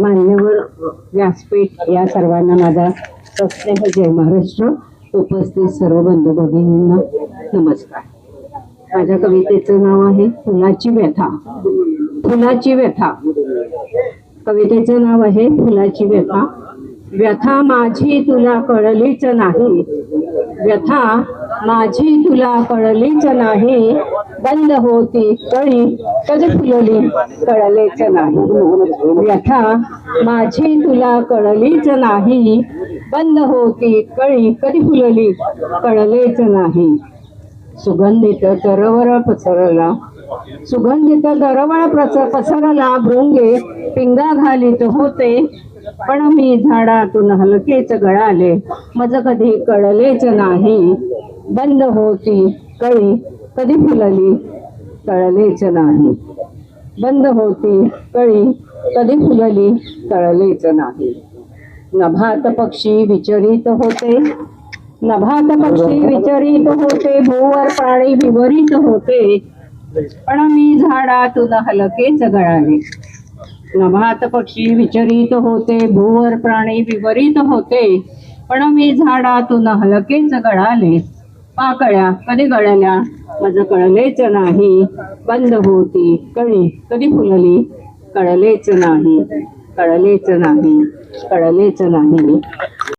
मान्यवर व्यासपीठ या सर्वांना माझा सस्नेह जय महाराष्ट्र. उपस्थित सर्व बंधू भगिनींना नमस्कार. माझ्या कवितेचं नाव आहे फुलाची व्यथा. फुलाची व्यथा. कवितेचं नाव आहे फुलाची व्यथा. व्यथा माझी तुला कळलीच नाही. व्यथा माझी तुला कळलीच नाही. बंद होती कळी कधी फुलली कळलेच नाही. व्यथा माझी तुला कळलीच नाही. बंद होती कळी कधी फुलली कळलेच नाही. सुगंधित दरवळ पसरला. सुगंधित दरवळ प्रस पसरला. भृंगे पिंगा घालीत होते. पण मी झाडातून हलकेच गळाले. मज कधी कळलेच नाही. बंद होती कळी कधी फुलली कळलेच नाही बंद होती कळी कधी फुलली कळलेच नाही नभात पक्षी विचरित होते नभात पक्षी विचरित होते भूवर प्राणी विवरित होते. पण मी झाडातून हलकेच गळाले. नभात पक्षी विचरित होते भूवर प्राणी विवरित होते. पण मी झाडातून हलकेच गळाले. पाकळ्या कधी गळल्या? माझं कळलेच नाही. बंद होती कळी. कधी फुलली? कळलेच नाही. कळलेच नाही. कळलेच नाही.